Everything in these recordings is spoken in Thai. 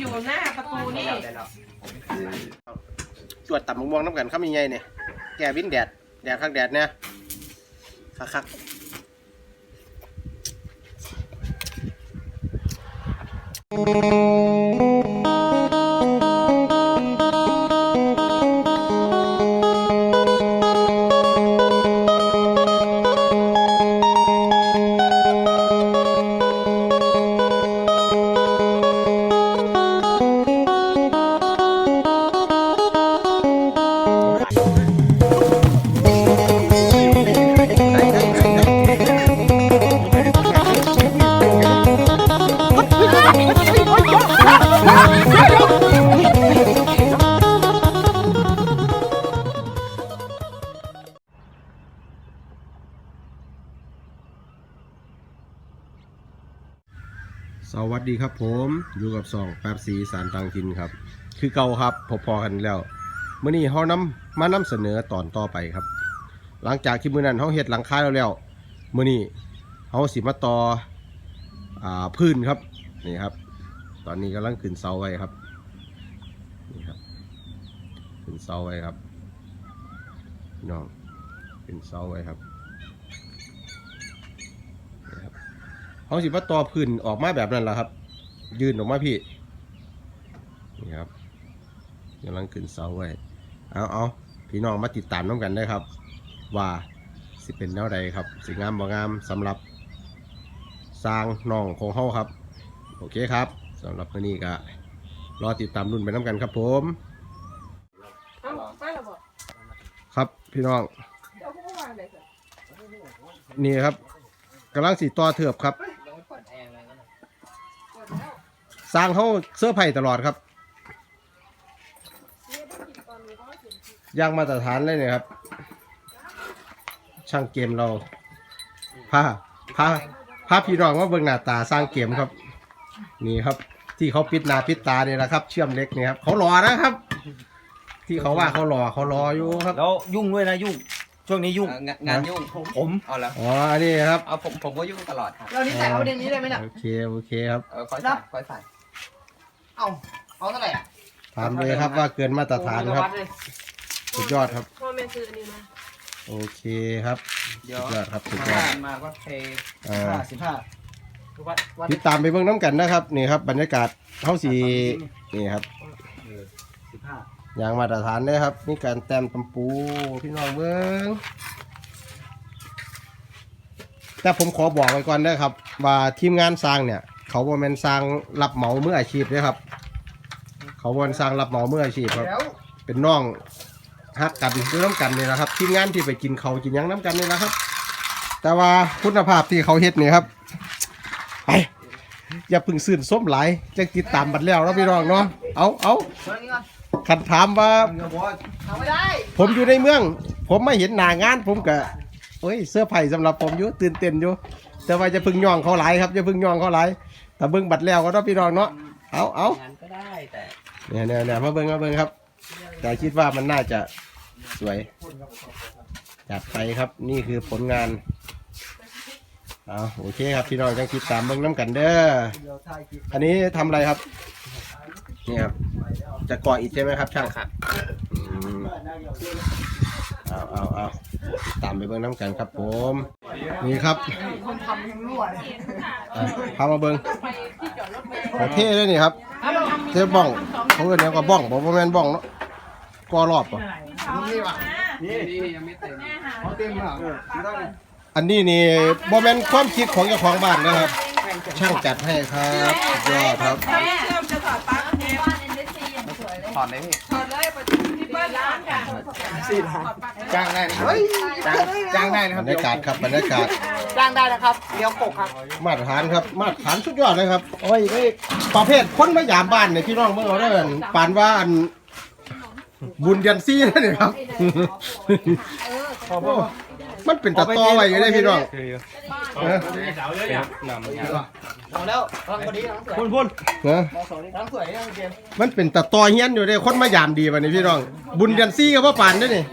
อยู่หน้าประตูนี่จวดตับมะม่วงน้ำกันเขามีไงเนี่ย แกวินแดด แดดข้างแดดเนี่ยคักคักอ ดีครับผมอยู่กับสองแป๊บสีสารตังทินครับ คือเก่าครับพอๆกันแล้วเมื่อนี้เขานำมานำเสนอตอนต่อไปครับ หลังจากที่มื้อนั้นเขาเฮ็ดหลังคาแล้วแล้วเมื้อนี้เขาสิมาต่ออพื้นครับนี่ครับ ตอนนี้กำลังขึ้นเสาไว้ครับนี่ครับขึ้นเสาไว้ครับน้องขึ้นเสาไว้ครับนี่ครับเขาสิมาต่อพื้นออกมาแบบนั้นแหละครับ ยืนออกมาพี่นี่ครับกำลังขึ้นเสาไว้เอาเอาพี่น้องมาติดตามน้องกันได้ครับ ว่าสิเป็นแนวใดครับสิงามบ่งามสำหรับสร้างน้องของเฮาครับ โอเคครับสำหรับมื้อนี้ก็รอติดตามรุ่นไปน้ำกันครับผม เอ้าไปแล้วบอกครับพี่น้องเดี๋ยวพวกวางเลยสินี่ครับกำลังสีต่อเถือบครับ สร้างเขาเสื้อร์ไผ่ตลอดครับย่างมาตรฐานเลยเนี่ยครับ ช่างเกมเราพาพาพาพี่น้องว่าเบิ่งหน้าตาสร้างเกมครับ นี่ครับ ที่เขาปิดหน้าปิดตาเนี่ยนะครับ เชื่อมเล็กเนี่ยครับเขารอนะครับ ที่เขาว่าเขารอเขารออยู่ครับแล้วยุ่งด้วยนะยุ่งช่วงนี้ยุ่งเอ่องานงานยุ่งผมผมเอาแล้วอ๋ออันนี้ครับเอาผมผมก็ยุ่งตลอดครับเรานี่ใส่เอาเดือนนี้เลยไหมเนี่ยโอเคโอเคครับเออคอยใส่คอยใส่ เอาเอาเท่าไหร่อะถามเลยครับว่าเกินมาตรฐานครับ สุดยอดครับ พ่อแม่ซื้ออันนี้มาโอเคครับ เดี๋ยสุวดยอดครับสุดยอถ้าดมาก็เทอ่า ห้าสิบห้าวัดวัดติดตามไปเบื้องน้ำกันนะครับนี่ครับ บรรยากาศเท่าสีนี่ครับสิบห้ายางมาตรฐานเลยครับนี่การแต้มตำปูพี่น้องเบิ้งแต่ผมขอบอกไว้ก่อนนะครับ ว่าทีมงานสร้างเนี่ย เขาบ่แม่นสร้างรับเหมามืออาชีพเลยครับ เขาบ่แม่นสร้างรับเหมามืออาชีพครับแล้วเป็นน้องฮักกันด้วยน้ำกันนี่นะครับทีมงานที่ไปกินเขาวกินหยังน้ำกันนี่นะครับ แต่ว่าคุณภาพที่เขาเฮ็ดนี่ครับไปอย่าเพึ่งซื่นส้มหลายจะติดตามบัดแล้วเนาะพี่น้องเนาะเอาเอาเรื่องนี้ก่อนขันถามว่าทำไม่ได้ผมอยู่ในเมือง ผมไม่เห็นหน้างาน ผมก็เอ้ยเสื้อไผ่สำหรับผมอยู่ตื่นเต้นอยู่ แต่ว่าจะพึ่งย่องเขาหลายครับจะพึ่งย่องเขาหลาย แต่เบิ่งบัดแล้วก็ต้องพี่น้องเนาะ เอาเอางานก็ได้แต่เนี่ยเนี่ยเนี่ยมาเบิ่งมาเบิ่งครับ แต่คิดว่ามันน่าจะสวย จัดไปครับ นี่คือผลงาน เอาโอเคครับพี่น้องจังคิดตามเบิ่งน้ำกันเด้อ อันนี้ทำอะไรครับ นี่ครับ จะก่ออิฐใช่ไหมครับช่างครับอืม เอาเอาเอาตามไปเบิ่งน้ำกันครับผม นี่ครับคนทำยังรั่วเลยอะพามาเบิ่งโอเคเลยนี่ครับ เทปบ้องเขาเรียกว่าบ้องบอกว่าแม่นบ้องเนาะกอรอบป่ะนี่ว่ะนี่นี่ยังไม่เต็มเขาเต็มอะอันนี้นี่บ่แม่นความคิดของเจ้าของบ้านนะครับ ช่างจัดให้ครับสุดยอดครับเชื่อมจะถอดปลั๊กเนี่ยถอดเลยพี่ถอดเลย ไปที่เปิ้ลร้านค่ะสี่ล้านจ้างได้นะครับจ้างจ้างได้นะคบรัรบรยากาศครับบรรยากาศจ้างได้นะครับเดี๋ยวกกครับมาตรฐานครับมาตรฐานสุดยอดเลยครับโอ้ยไอ้ประเภทคนมายามบ้านเนี่ยพี่น้องเมื่อเราได้อปานว่าอันบุญเดือนซี่นั่นนี่ครับโอ้ มันเป็นตะตอไว้อยู่ได้พี่น้องเออเอาแล้วกำลังพอดีทั้งสวยพุ่นพุ่นเออมองสองนี่ทั้งสวยทั้งเกมมันเป็นตะตอเฮียนอยู่ได้คนมายามดีวันนี้พี่น้อง บุญเดือนซี่ก็ว่าปานได้อนี่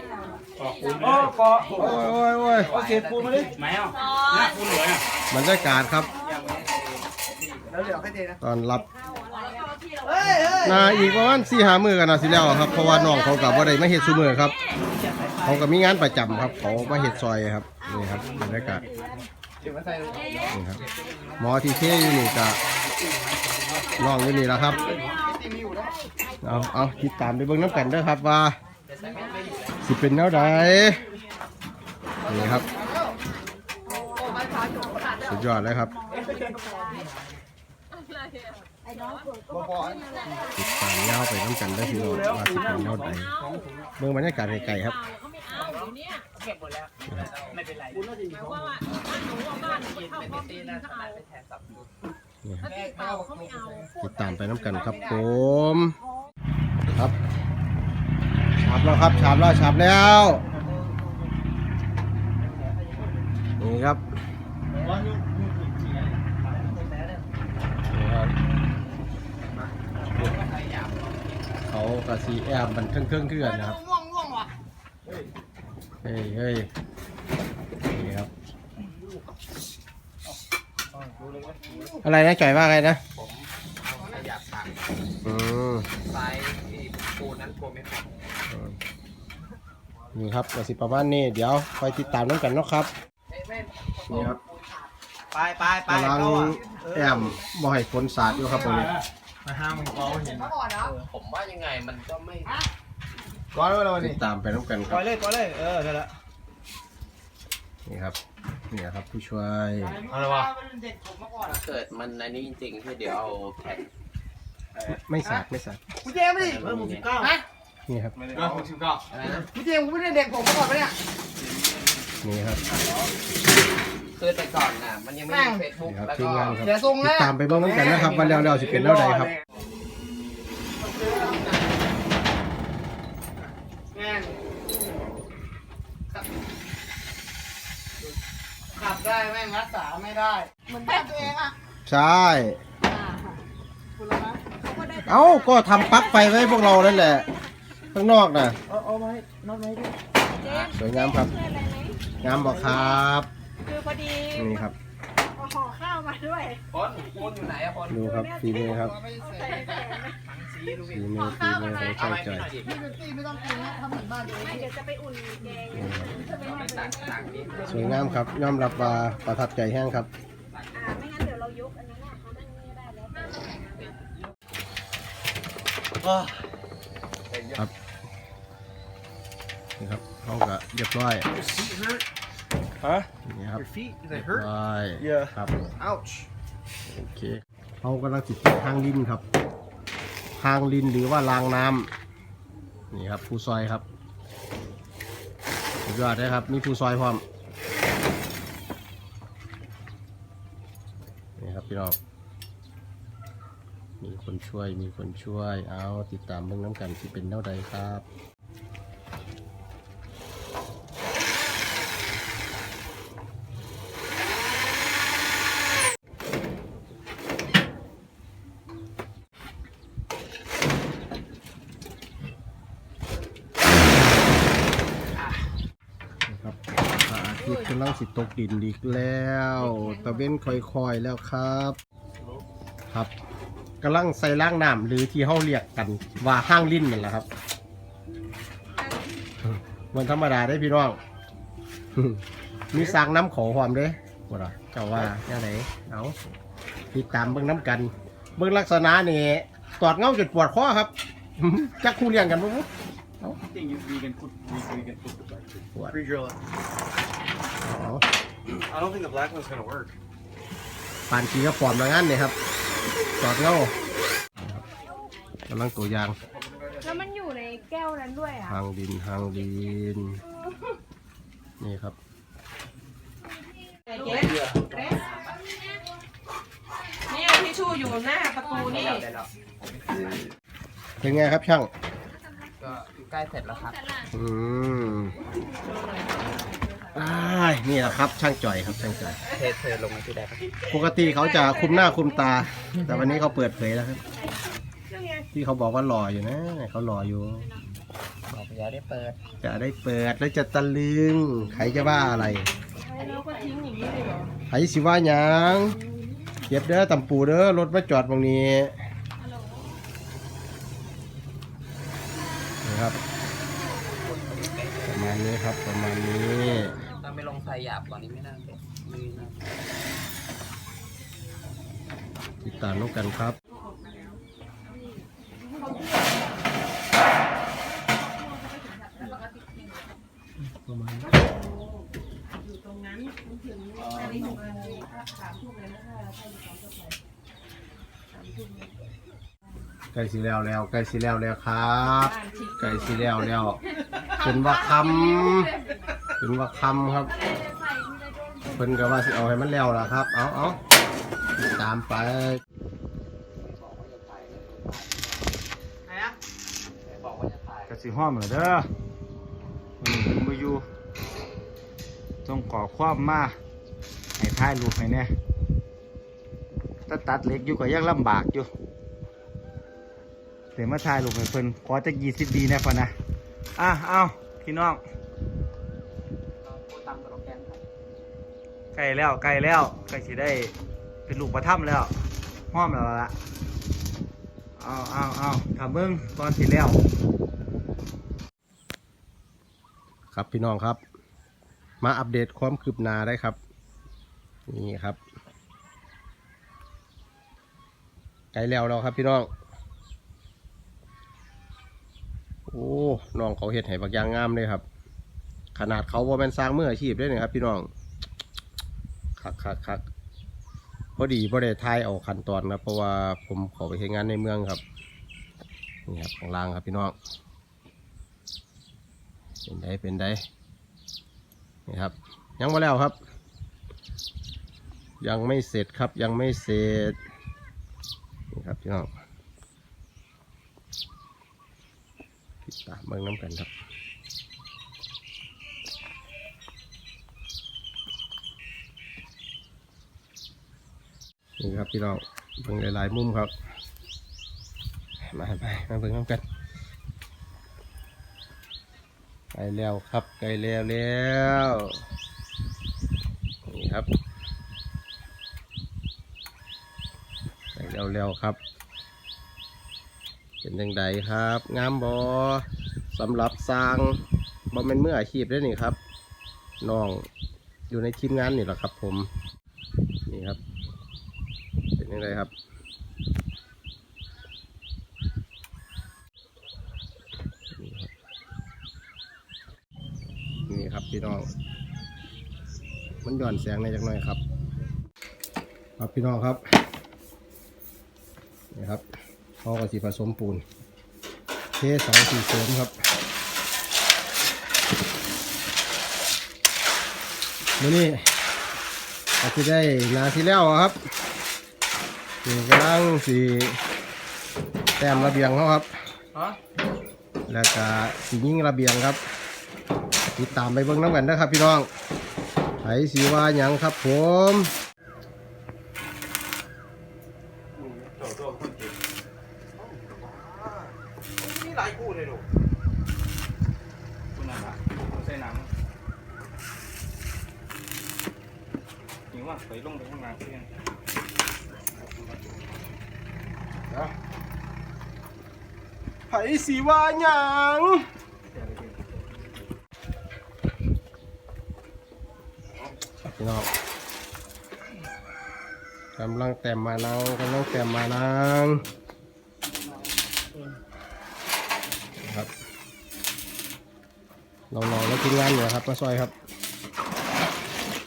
โอ้กอโอ้ยโอ้ยโอ้ยโอเคปูนมาดิบรรยากาศครับแล้วเดี๋ยวให้เทนะตอนรับนาอีกประมาณสี่หามือกันนะสิแล้วครับ เพราะว่าน้องเขากับว่าได้มาเฮ็ดซูมือครับ เขาก็มีงานประจำครับ เขามาเฮ็ดซอยครับนี่ครับบรรยากาศนี่ครับหมอที่เทอยู่นี่ก็น้องอยู่นี่แล้วครับเอาเอาติดตามไปเบิ่งน้ำกันด้อครับว่า สิเป็นแนวใดนี่ครับสุดยอดเลยครับติดตามยาวไปน้ำกันได้อพี่น้องว่าสิเป็นแนวใดเบิ่งบรรยากาศไกลๆครับ เก็บหมดแล้ว ไม่เป็นไรนี่ครับติดตามไปน้ำกันครับผมครับฉาบแล้วครับฉาบแล้วฉาบแล้วนี่ครับนี่ครับเขากระสีแอบมันเครื่องเครื่องเครื่องนะครับง่วงง่วงว่ะ เฮ้ยเฮ้ยนี่ครับ อะไรนะจ่อยว่าไงนะผมขยับทางอืมซ้ายที่ปูนั้นกลัวไม่พอนี่ครับกสิประมาณนี้ เดี๋ยวคอยติดตามน้ำกันเนาะครับไม่ไม่นี่ครับไปไปไปกำลังเขาอะแอมบ่ให้ฝนสาดอยู่ครับตรงนี้ มาห้ามมึงเขาเห็นก่อนนะผมว่ายังไงมันก็ไม่ ก้อนไว้แล้ววันตินี้ดตามไปน้ำกันคปล่รัอบ ยเลยปล่อยเลย เออได้ละ นี่ครับนี่ครับผู้ช่วยเอาละวะเป็นเด็กผมมาก่อนถ้าเกิดมันอันนี้จริงๆที่เดี๋ยวเอาแผ่นไม่สาดไม่สาดกูเจมส์ดิเริ่มหกสิบเก้าฮะนี่ครับเริ่มหกสิบเก้าอะไรนะกูเจมส์กูไม่ได้เด็กผมมาก่อนปะเนี่ย นี่ครับ คือแต่ก่อนน่ะมันยังไม่มีเฟซบุ๊กนี่ครับแล้วทีก็ มงานครับเดี๋ยวทรงติแล้ดวตามไปเบิ่งน้ำกันนะครับว่าแล้วๆสิเป็นแนวใดครับ แม่งขับ ได้แม่งรักษาไม่ได้ เหมือนบ้านตัวเองอะใช่ คุณรู้ไหมเอ้าก็ทำปลั๊กไฟไว้พวกเรานั่นแหละ ข้างนอกน่ะเอาเอามาให้น็อตมาให้ด้วย สวยงามครับ งามบอกครับ คือพอดี นี่ครับเอาห่อข้าว มาด้วยคนคนอยู่ไหนอะคนดูครับฝีมือครับไม่ใส่ใส่แขนนะสีดูฝีมือฝีมือของเอาช่างไว้จ่อยหน่อยดิพี่เป็นตี้ไม่ต้องกินนะทำเหมือนบ้านตัวเองไม่เดี๋ยวจะไปอุ่นแกงนี่ครับเอาไปตักตักนี่สวยงามครับยอมรับว่าประทับใจแห้งครับอ่าไม่งั้นเดี๋ยวเรายกอันนั้นอะเขานั่งนี่ก็ได้แล้วครับนี่ครับเขาก็เรียบร้อย ฮะ นี่ครับ Your feet เรี they ยบ hurt ร้อย Yeah ครับ ouch โอเคเขากำลังติดทางลินครับ ทางลินหรือว่ารางน้ำนี่ครับผู้ซอยครับสุดยอดเลยครับ มีผู้ซอยพร้อม นี่ครับพี่น้อง มีคนช่วย มีคนช่วย เอาติดตามเบื้องน้ำกันที่เป็นเท่าใดครับนะครับ พระอาทิตย์กำลังสิตกดินอีกแล้ว ตะเว้นค่อยๆแล้วครับ ครับกำลังใส่ล่างน้ำหรือที่เขาเรียกกันว่าห้างลิ้นนั่นแหละครับมันธรรมดาได้พี่น้อง มีสร้างน้ำขอความเด้บ่ล่ะเจ้าว่าแค่ไหนเอาติดตามเบิ่งน้ำกัน เบิ่งลักษณะนี่ตอดเงาจนปวดคอครับ จักคู่เลี้ยงกันบ่บุ I think you, we can put we, we can put the black What? Pre-drill it. เอา I don't think the black one's gonna work. ปานชีก็ปลอมแล้วงั้นเนี่ยครับจอดเงาครับกำลังตัวอยางแล้วมันอยู่ในแก้วนั้นด้วยอะทางดินทางดิน นี่ครับเนี่ยทิชชู่อยู่หน้าประตูนี่ได้แล้วเป็นไงครับช่าง ก็ใกล้เสร็จแล้วครับ อืม อ้ายนี่แหละครับ ช่างจ่อยครับช่างจ่อย เทเทลงมาที่ได้ครับปกติเขาจะคุมหน้าคุมตา แต่วันนี้เขาเปิดเผยแล้วครับ ที่เขาบอกว่าหล่ออยู่นะเขาหล่ออยู่ บอกอย่าได้เปิดจะได้เปิดแล้วจะตะลึงใครจะว่าอะไรแล้วก็ทิ้งอย่างนี้เลยเหรอใครสิว่าหยังเก็บเด้อตำปูเด้อรถมาจอดตรงนี้นี่ครับ ประมาณนี้ครับประมาณนี้ถ้าไม่ลงไฟหยาบกว่านี้ไม่น่าเป็นไม่น่าติดตามน้องกันครับประมาณนี้อยู่ตรงนั้นถึงอันนี้หกโมงสามทุ่มเลยนะคะถ้าอยู่สองก็ไปสามทุ่มใกล้สิแล้วแล้วใกล้สิแล้วแล้วครับบ้านชิคใกล้สิแล้วแล้วเป็นว่าคำเป็นว่าคำครับเพิ่นก็ว่าสิเอาให้มันแล้วล่ะครับ เอาเอาติดตามไปไหนอะบอกว่าจะถ่ายกระสีห้อมเหรอเด้อวันนี้ผมไปอยู่ต้องขอความมา ให้ถ่ายรูปให้เนี่ยถ้าตัดเหล็กอยู่ก็ยังลำบากอยู่เดี๋ยวมาถ่ายรูปให้เพิ่นขอจะยี่สิบดีนะพ่อนะ อะ เอาพี่น้อง ใกล้แล้วใกล้แล้วใกล้สิได้เป็นลูกประทับแล้วห้อมแล้วละเอาเอาเอาทำเบิ้งตอนสิแล้ว ครับพี่น้องครับ มาอัปเดตความคืบหน้าได้ครับ นี่ครับใกล้แล้วแล้วครับพี่น้อง โอ้น้องเขาเห็ดให้บักยางงามเลยครับ ขนาดเขาว่าเป็นสร้างมืออาชีพได้วยครับพี่น้อง คักคักคักพอดีพอได้ทายเอาขั้นตอนครับเพราะว่าผมขอไปเฮ็ดงานในเมืองครับนี่ครับของล่างครับพี่น้องเป็นไดเป็นไดนี่ครับ ยังมาแล้วครับ ยังไม่เสร็จครับยังไม่เสร็จนี่ครับพี่น้องติดตามเบิ่งน้ำกันครับ นี่ครับพี่น้องเบิ่งหลายๆมุมครับ มาไปมาเบิ่งน้ำกันไกลแล้วครับไกลแล้วแล้วนี่ครับไกลแล้วแล้วครับ เป็นยังไงครับงามบอสำหรับสร้างบอเป็นมืออาชีพได้นี่ครับน้องอยู่ในทีมงานนี่แหละครับผมนี่ครับ นยังไงครับ นี่ครับพี่น้อง มันหย่อนแสงในจักหน่อยครับ ครับพี่น้องครับ นี่ครับพ่อก็สีผสมปูน เทสองสีเสริมครับมื่อนี้อาจจะได้นาทีแล้วครับ นี่กำลังสีแต้มระเบียงเขาครับฮะแล้วก็สียิ่งระเบียงครับ ติดตามไปเบิ่งน้ำกันนะครับพี่น้องไผสีว่าหยังครับผมมีหลายคู่เลยลูกคุณน่ะนะใส่หนังหิวอะไปลงไปข้างล่างเพื่อน ไผสี ว่าหยังพี่น้องกำลังแต่มมานางกำลังแต่มมานางครับน้องแล้วทีมงานเนี่ครับมาซอยครับ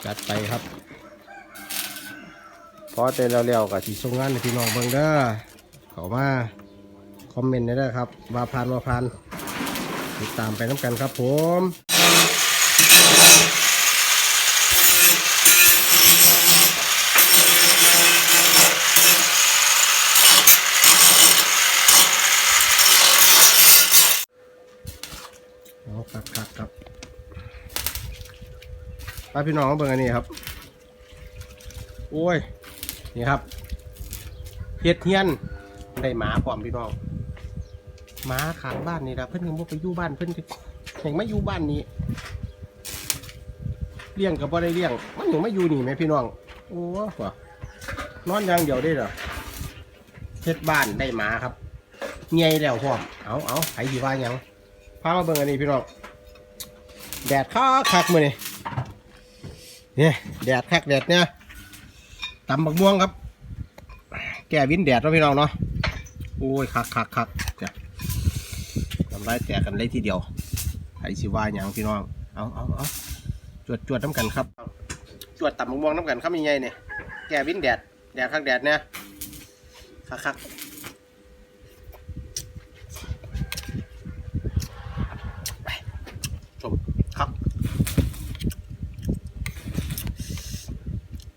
จัดไปครับพอเต้นแล้วๆกับที่ส่งงานให้พี่น้องเบิ่งเด้อเขามา คอมเมนต์ได้เลยครับว่าผ่านว่าผ่าน ติดตามไปน้ำกันครับผมเอาครับครับครับไปพี่น้องเบิ่งอันนี้ครับโอ้ย นี่ครับเฮ็ดเฮียน ได้หมาพร้อมพี่น้อง หมาขางบ้านนี่ละเพิ่อนยังบ่ไปอยู่บ้านเพิ่อนก็ยังไม่อยู่บ้านนี้เลี้ยงกับบ่ได้เลี้ยง มันยังไม่อยู่นี่ไหมพี่น้อง โอ้โหนอนอย่างเดียวได้เหรอเฮ็ดบ้านได้หมาครับเงยแล้วพร้อมเอาเอาไผสิว่ายังพามาเบิ่งอันนี้พี่น้องแดดคักคักมือนี่เนี่ยแดดคักแดดเนี่ยตำบักม่วงครับ แก่วินแดดเนาะพี่น้องเนาะโอ้ยคักคักคัก ไรแตกกันเลยทีเดียวไอ้สิว่าหยังพี่น้อง เอาเอาเอาจวดจวดน้ำกันครับ จวดตำบักม่วงน้ำกันครับยังไงเนี่ย แกวิ่นแดด แดดคักแดดเนี่ยคักคักชมครับ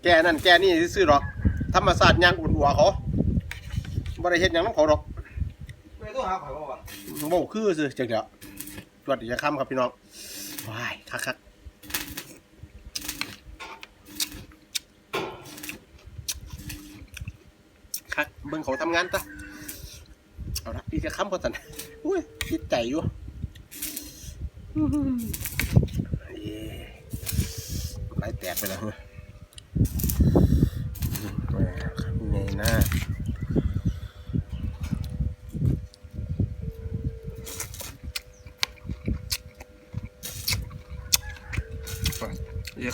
แกนั่นแกนี่ซื้อหรอก ธรรมศาสตร์ยางอุ่นหัวเขาบริเฮ็ดยังน้ำเขาหรอก ต้องหาข่อยว่าโบคือซื้อจังเดียวจวดอีค่ำครับพี่น้องว้ายคักคักคักเบิ่งเขาทำงานตะเอาละอีกจะค่ำพอสันอุ้ยคิดใจอยู่เย้ไล่แตกไปแล้วเฮ้ยหม่ข้า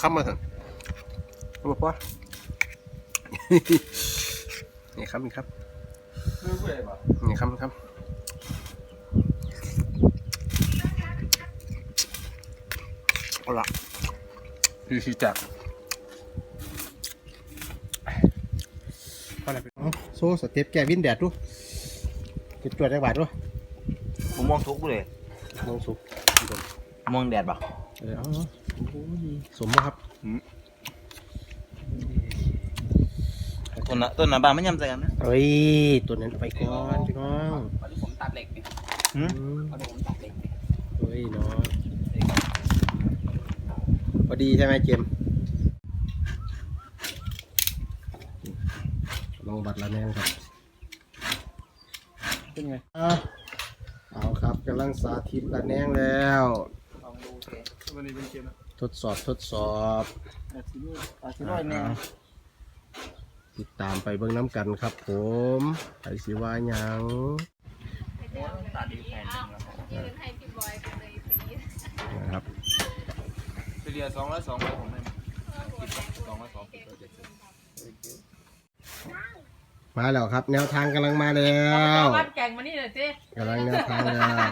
งในหน้าอย่าเข้ามาเถอะเอามาพ่อนี่ครับนี่ครับไม่รู้เลยป่ะนี่ครับนี่ครับเอาละดูสิจักเอาละไปเอาโซ่สเต็ปแกวินแดดดูจะจวดได้บาทดูผมมองทุกข์เลยมองสุกมองแดดป่ะเออเอาเอาโอ้ยสมบ่ครับ ต้นน่ะต้นน่ะบางไม่ยำใจกันนะเอ้ยตัวนั้นไปก่อนพี่น้องตอนที่ผมตัดเหล็กเนี่ยหืมอืมตอนที่ผมตัดเหล็กเนี่ยเฮ้ยน้องพอดีใช่ไหมเจมส์ลองบัตรละแนงครับเป็นไงอะเอาครับกำลังสาธิตละแนงแล้วลองดูสิวันนี้เป็นเกมนะ ทดสอบทดสอบอาทิตย์นี้อาทิตย์ร้อยแน่ติดตามไปเบิ่งน้ำกันครับ ผมไปสิว่าหยังตัดดีแทนยืนให้พี่บอยกันเลยปีนะครับไปเรียนสองร้อยสองไปผมให้สองร้อยสองปิดเจ็ดสิบมาแล้วครับ แนวทางกำลังมาแล้วบ้านแกงมานี่หน่อยสิกำลังแนวทางแล้ว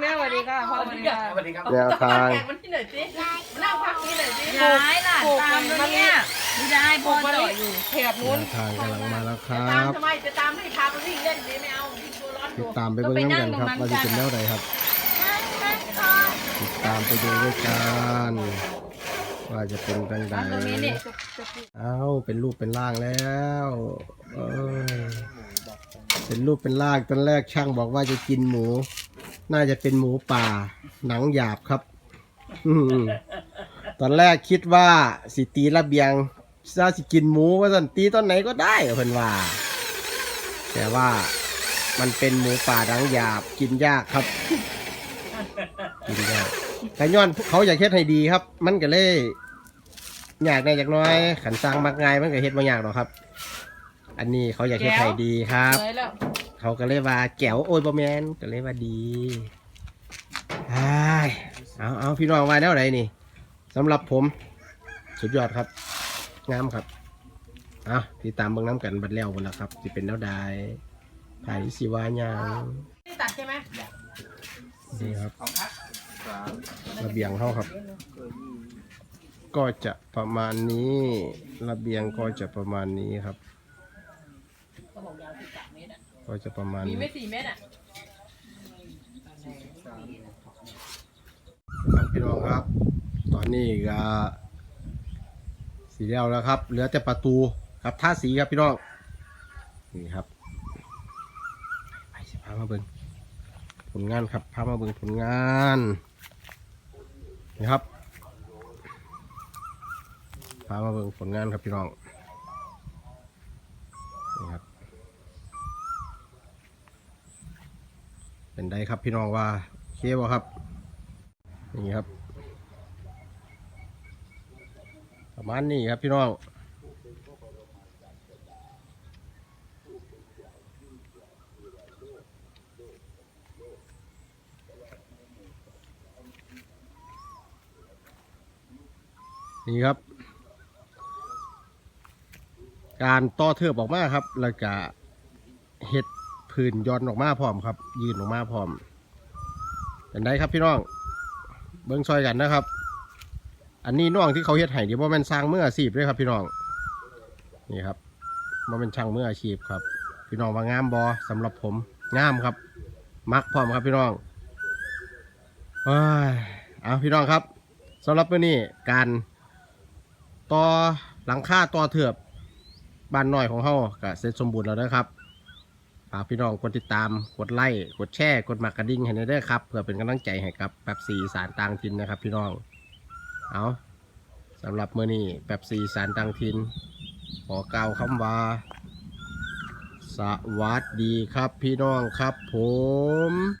แม่สวัสดีค่ะพ่อสวัสดีค่ะสวัสดีครับแนวทางแกงมานี่หน่อยสิมานั่งพักนี้หน่อยสิย้ายหลานตามตัวเนี่ยไม่ได้ปพ่ลูอกมะจ่ลิอยอยู่แถบแนนู้นวทางกำลังมาแล้วคจะรัตามบทำไมจะตามให้พาไปวิ่งเล่นสิไม่เอาวิ่งตัวร้อนอติดยู่ตามไปเบิ่งน้ำกันครับว่าจะเป็นแนวใดครับติดตามไปดูด้วยกันว่าจะเป็นจังใดตรงนี้นี่เอ้าเป็นรูปเป็นร่างแล้วเออเป็นรูปเป็นร่างตอนแรกช่างบอกว่าจะกินหมู น่าจะเป็นหมูป่า หนังหยาบครับ อืมตอนแรกคิดว่าสิตีระเบียงซาสิกินหมูว่าสันตีตอนไหนก็ได้เพิ่นว่า แต่ว่ามันเป็นหมูป่าหนังหยาบกินยากครับ กินยากแต่ย้อนเขาอยากเฮ็ดให้ดีครับ มันก็เลยอยากได้จากหน้อยขันสร้างมักง่ายมันก็เฮ็ดบ่ยากหรอกครับ อันนี้เขาอยากเฮ็ดให้ดีครับ เลยแล้ว เขาก็เลยว่าแก้วโอ้ยบแมนก็เลยว่าดีอ้ายเอาเอาพี่น้องว่าแนวไหนนี่สำหรับผมสุดยอดครับ งามครับเอาติดตามเบิ่งน้ำกันบัดแล้วหมดแล้วครับสิเป็นแนวใดไผสิวาหยังนี่ตัดใช่ไหมนี่ครับของครับระเบียงเขาครับ ก็จะประมาณนี้ ระเบียงก็จะประมาณนี้ครับ ก็บอกยาวสิบสามเมตรอะ ก็จะประมาณมีนี้ ไม่สี่เมตรอะ ครับพี่น้องครับ ตอนนี้ก็สีแล้วแล้วครับ เหลือแต่ประตูครับท่าสีครับพี่น้อง นี่ครับไปสิพามาเบิ่งผลงานครับ พามาเบิ่งผลงาน นี่ครับ พามาเบิ่งผลงานครับพี่น้อง นี่ครับ เป็นไดครับพี่น้องว่าเคบ่ครับนี่ครับ ประมาณนี้ครับพี่น้องนี่ครับ การต่อเทือบออกมาครับแล้วก็ พื้นย้อนออกมาพร้อมครับ ยืนออกมาพร้อมเป็นไงครับพี่น้อง เบิ้งซอยกันนะครับ อันนี้น้องที่เขาเฮ็ดให้นี่ว่ามันสร้างเมืออาชีพด้วยครับ พี่น้องนี่ครับว่าเป็นช่างเมื่ออาชีพครับ พี่น้องว่างามบอสำหรับผมงามครับ มักพร้อมครับพี่น้องอ้ยเอาพี่น้องครับสำหรับวันนี้การต่อหลังคาต่อเถือบบ้านน้อยของเฮาก็เสร็จสมบูรณ์แล้วนะครับ ฝากพี่น้องกดติดตาม กดไลค์ กดแชร์ กดมากระดิ่งให้ได้ด้อครับ เพื่อเป็นกำลังใจให้กับแป๊บซีสารต่างถิ่นนะครับ พี่น้อง เอาสำหรับเมื่อนี้แป๊บซีสารต่างถิ่นขอกล่าวคำว่า สวัสดีครับพี่น้องครับผม